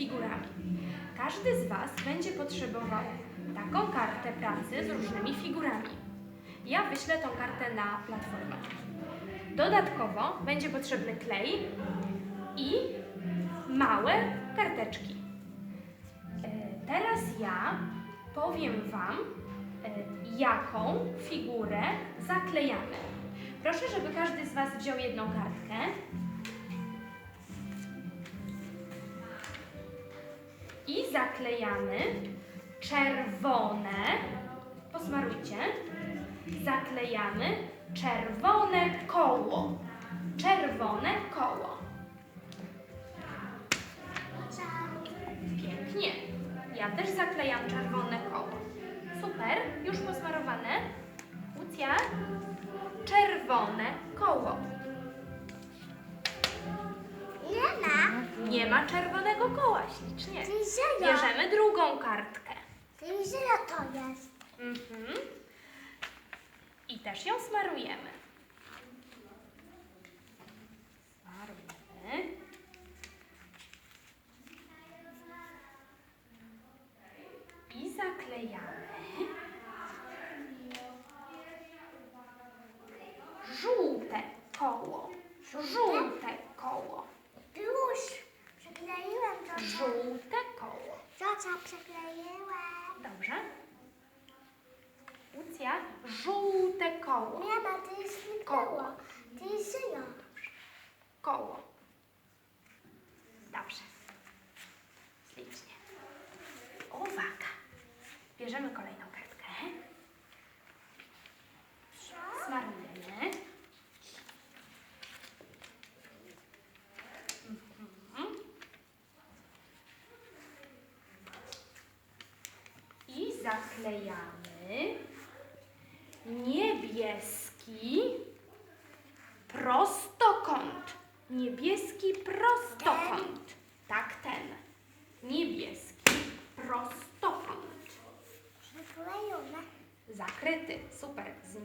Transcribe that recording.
figurami. Każdy z Was będzie potrzebował taką kartę pracy z różnymi figurami. Ja wyślę tą kartę na platformę. Dodatkowo będzie potrzebny klej i małe karteczki. E, Teraz ja powiem Wam, e, jaką figurę zaklejamy. Proszę, żeby każdy z Was wziął jedną kartkę. Zaklejamy czerwone, posmarujcie, zaklejamy czerwone koło. Czerwone koło. Pięknie. Ja też zaklejam czerwone koło. Super, już posmarowane. Lucja, czerwone koło. Ma. Nie ma czerwonego koła, ślicznie. Czyli. Bierzemy drugą kartkę. Czyli to jest. Mhm. I też ją smarujemy. Smarujemy. I zaklejamy. Żółte koło. Żółte koło. Już. Żółte koło. Ciocia przykleiłem. Dobrze. Lucja, żółte koło. Nie ma, to jest nie koło. To jest. Koło. Dobrze. Ślicznie. Uwaga. Bierzemy kolejną kartkę. Smarujemy. Mhm. I zaklejamy niebieski prostokąt. Niebieski prostokąt. Tak, ten. Niebieski prostokąt. Zakryty. Super.